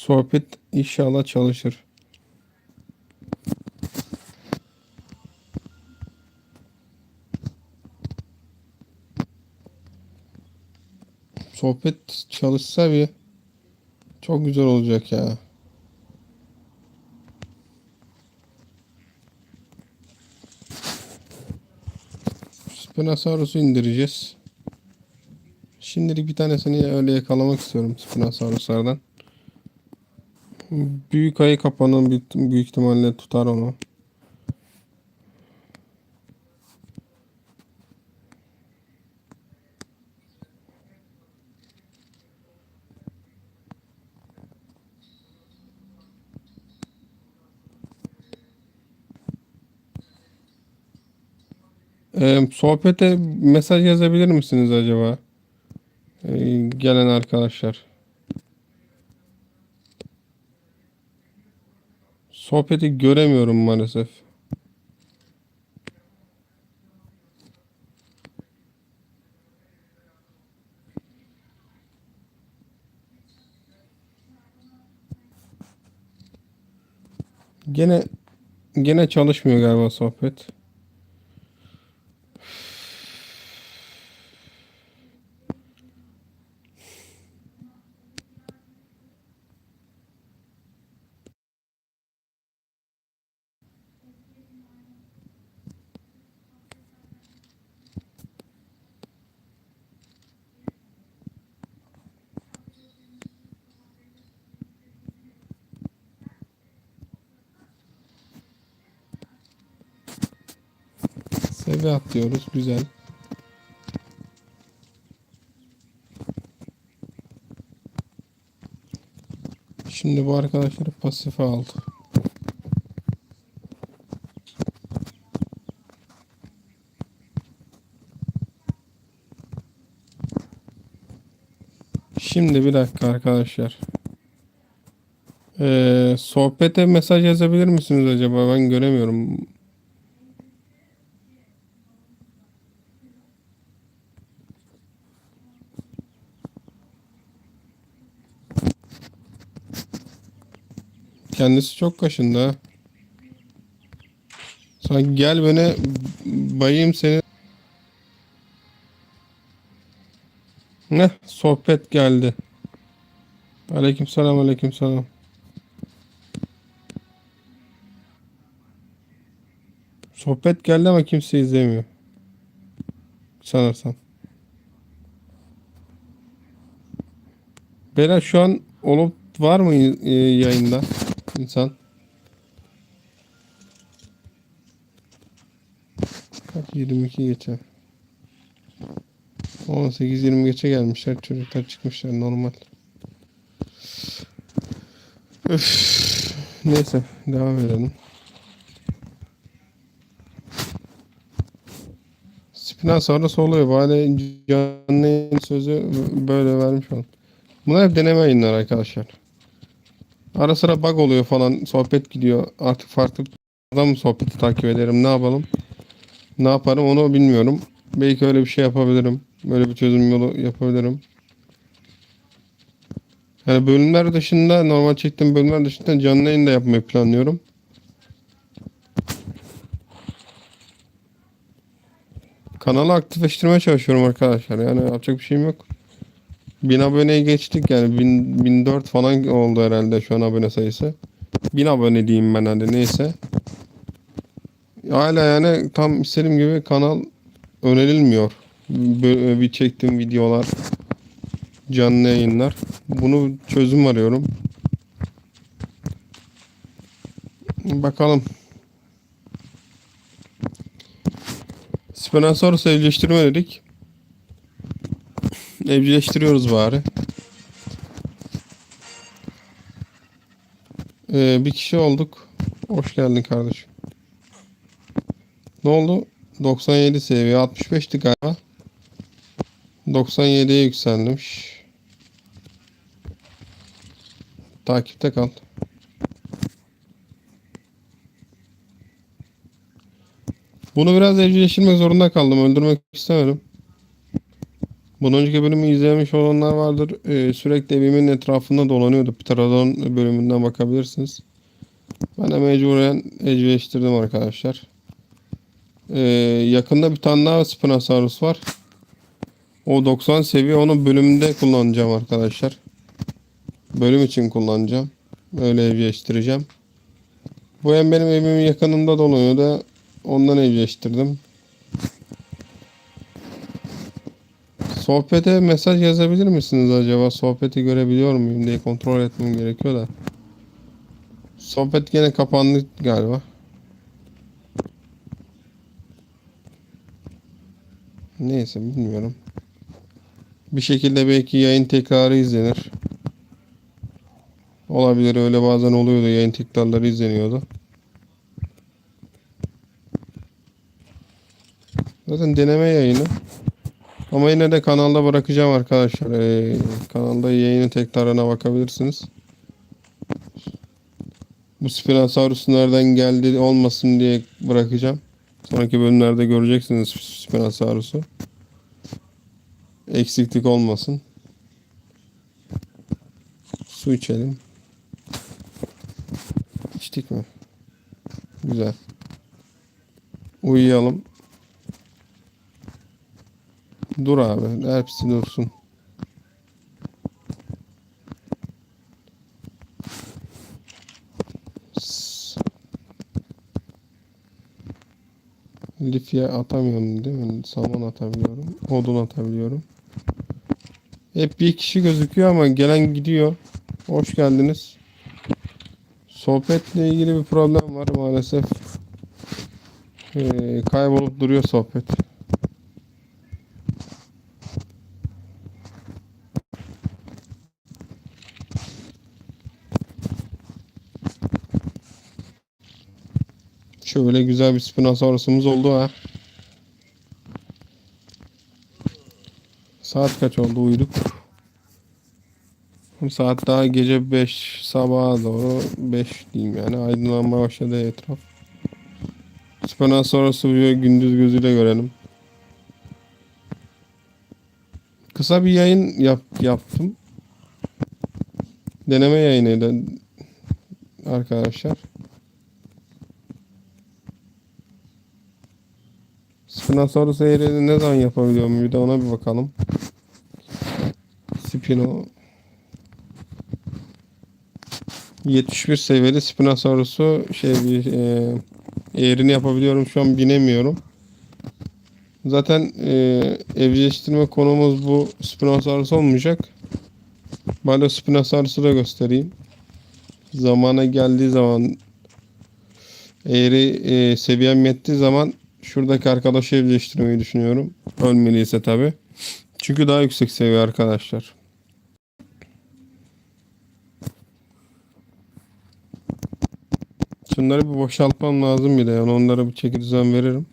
Sohbet inşallah çalışır. Sohbet çalışsa bir çok güzel olacak ya. Spinosaurus'u indireceğiz. Şimdilik bir tanesini öyle yakalamak istiyorum Spinosaurus'lardan. Büyük ayı kapanın büyük, ihtimalle tutar onu. Ee, sohbete mesaj yazabilir misiniz acaba? Ee, gelen arkadaşlar. Sohbeti göremiyorum maalesef. Gene gene çalışmıyor galiba sohbet. Seviye atlıyoruz. Güzel. Şimdi bu arkadaşları pasife aldı. Şimdi bir dakika arkadaşlar. Ee, sohbete mesaj yazabilir misiniz acaba? Ben göremiyorum. Kendisi çok kaşındı ha. Sanki gel beni bayayım seni. Ne? Sohbet geldi. Aleykümselam aleykümselam. Sohbet geldi ama kimse izlemiyor. Sanırsam. Beyler şu an olup var mı e, yayında insan? Kaç 22 geçe. 18-20 geçe gelmişler. Çocuklar çıkmışlar normal. Öf. Neyse devam edelim. Spinosaurus oluyor. Bari canlı sözü böyle vermiş oldum. Bunlar hep deneme yayınlar arkadaşlar. Ara sıra bug oluyor falan. Sohbet gidiyor. Artık farklı adam sohbeti takip ederim. Ne yapalım? Ne yaparım onu bilmiyorum. Belki öyle bir şey yapabilirim. Böyle bir çözüm yolu yapabilirim. Yani bölümler dışında normal çektiğim bölümler dışında canlı yayın da yapmayı planlıyorum. Kanalı aktifleştirmeye çalışıyorum arkadaşlar. Yani yapacak bir şeyim yok. 1000 aboneye geçtik yani 1000, 1004 falan oldu herhalde şu an abone sayısı. 1000 abone diyeyim ben hadi neyse. Hala yani tam istediğim gibi kanal önerilmiyor. Bir çektiğim videolar, canlı yayınlar. Bunu çözüm arıyorum. Bakalım. Spinosaurus evcilleştirme dedik. Evcilleştiriyoruz bari. Ee, bir kişi olduk. Hoş geldin kardeşim. Ne oldu? 97 seviye 65'ti galiba. 97'ye yükselmiş. Takipte kal. Bunu biraz evcilleştirmek zorunda kaldım. Öldürmek istemedim. Bundan önceki bölümü izlemiş olanlar vardır. Ee, sürekli evimin etrafında dolanıyordu. Pterodon bölümünden bakabilirsiniz. Ben de mecburen evcilleştirdim arkadaşlar. Ee, yakında bir tane daha Spinosaurus var. O 90 seviye onu bölümünde kullanacağım arkadaşlar. Bölüm için kullanacağım. Öyle evcilleştireceğim. Bu hem benim evimin yakınında dolanıyordu. Ondan evcilleştirdim. Sohbete mesaj yazabilir misiniz acaba? Sohbeti görebiliyor muyum diye kontrol etmem gerekiyor da. Sohbet gene kapandı galiba. Neyse bilmiyorum. Bir şekilde belki yayın tekrarı izlenir. Olabilir öyle bazen oluyordu yayın tekrarları izleniyordu. Zaten deneme yayını. Ama yine de kanalda bırakacağım arkadaşlar. Ee, kanalda yayının tekrarına bakabilirsiniz. Bu Spinosaurus nereden geldi olmasın diye bırakacağım. Sonraki bölümlerde göreceksiniz Spinosaurus'u. Eksiklik olmasın. Su içelim. İçtik mi? Güzel. Uyuyalım. Dur abi. Hepsi dursun. Lifye atamıyorum değil mi? Saman atabiliyorum. Odun atabiliyorum. Hep bir kişi gözüküyor ama gelen gidiyor. Hoş geldiniz. Sohbetle ilgili bir problem var maalesef. Ee, kaybolup duruyor sohbet. Şöyle güzel bir Spinosaurus'umuz oldu ha. Saat kaç oldu uyuduk. Saat daha gece 5 sabaha doğru 5 diyeyim yani aydınlanmaya başladı etraf. Spinosaurus'u gündüz gözüyle görelim. Kısa bir yayın yap, yaptım. Deneme yayınıydı arkadaşlar. Spinosaurus eğrini ne zaman yapabiliyorum bir de ona bir bakalım. Spino 71 seviyeli Spinosaurus'u şey bir e, eğrini yapabiliyorum şu an binemiyorum. Zaten e, evcilleştirme konumuz bu Spinosaurus olmayacak. Balo Spinosaurus'u da göstereyim. Zamana geldiği zaman eğri e, seviyem yettiği zaman şuradaki arkadaşı evcilleştirmeyi düşünüyorum. Ölmeliyse tabi. Çünkü daha yüksek seviye arkadaşlar. Şunları bir boşaltmam lazım bir de. Yani onlara bir çeki düzen veririm.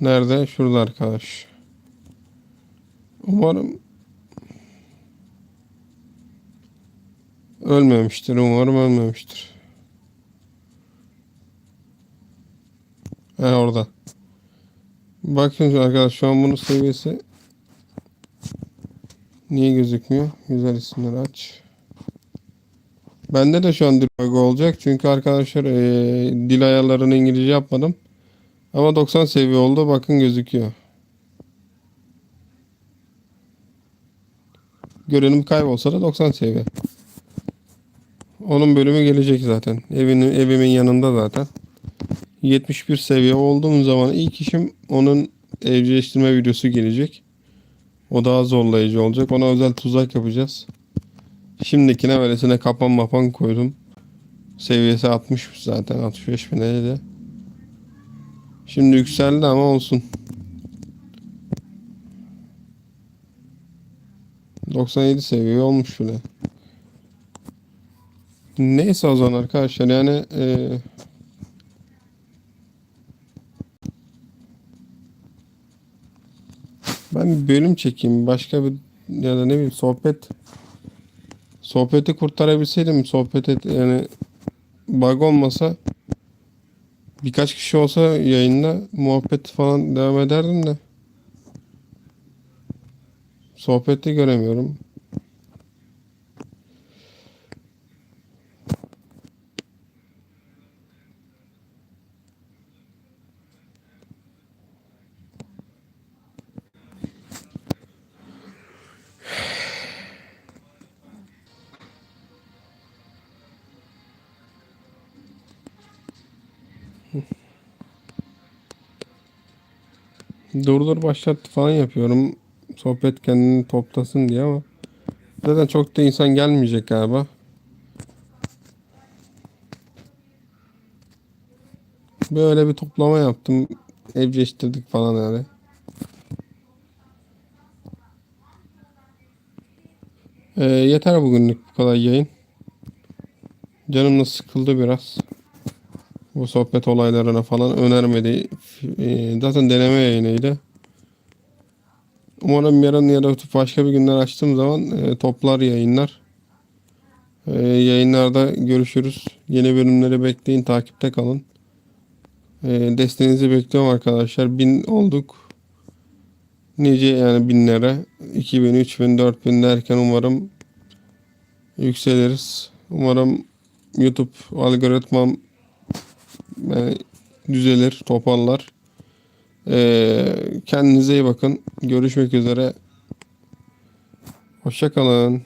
Nerede? Şurada arkadaş. Umarım ölmemiştir. Umarım ölmemiştir. He orada. Bakın arkadaşlar şu an bunun seviyesi niye gözükmüyor? Güzel isimleri aç. Bende de şu an dil bug'ı olacak. Çünkü arkadaşlar eee, dil ayarlarını İngilizce yapmadım. Ama 90 seviye oldu. Bakın gözüküyor. Görünüm kaybolsa da 90 seviye. Onun bölümü gelecek zaten. Evinin, evimin yanında zaten. 71 seviye olduğum zaman ilk işim onun evcilleştirme videosu gelecek. O daha zorlayıcı olacak. Ona özel tuzak yapacağız. Şimdikine böylesine kapan mapan koydum. Seviyesi 60 zaten 65 mi neydi? Şimdi yükseldi ama olsun. 97 seviye olmuş bile. Neyse o zaman arkadaşlar yani eee Ben bir bölüm çekeyim. Başka bir ya da ne bileyim sohbet sohbeti kurtarabilseydim sohbet et yani bug olmasa birkaç kişi olsa yayında muhabbet falan devam ederdim de Sohbette göremiyorum. Durdur başlat falan yapıyorum. Sohbet kendini toplasın diye ama zaten çok da insan gelmeyecek galiba. Böyle bir toplama yaptım. Evcilleştirdik falan yani. Ee, yeter bugünlük bu kadar yayın. Canım da sıkıldı biraz. Bu sohbet olaylarına falan önermedi. Ee, zaten deneme yayınıydı. Umarım yarın ya da başka bir günler açtığım zaman e, toplar yayınlar. E, yayınlarda görüşürüz. Yeni bölümleri bekleyin, takipte kalın. E, desteğinizi bekliyorum arkadaşlar. Bin olduk. Nice yani binlere. 2000, 3000, 4000 derken umarım yükseliriz. Umarım YouTube algoritmam e, düzelir, toparlar. Ee, kendinize iyi bakın. Görüşmek üzere. Hoşçakalın.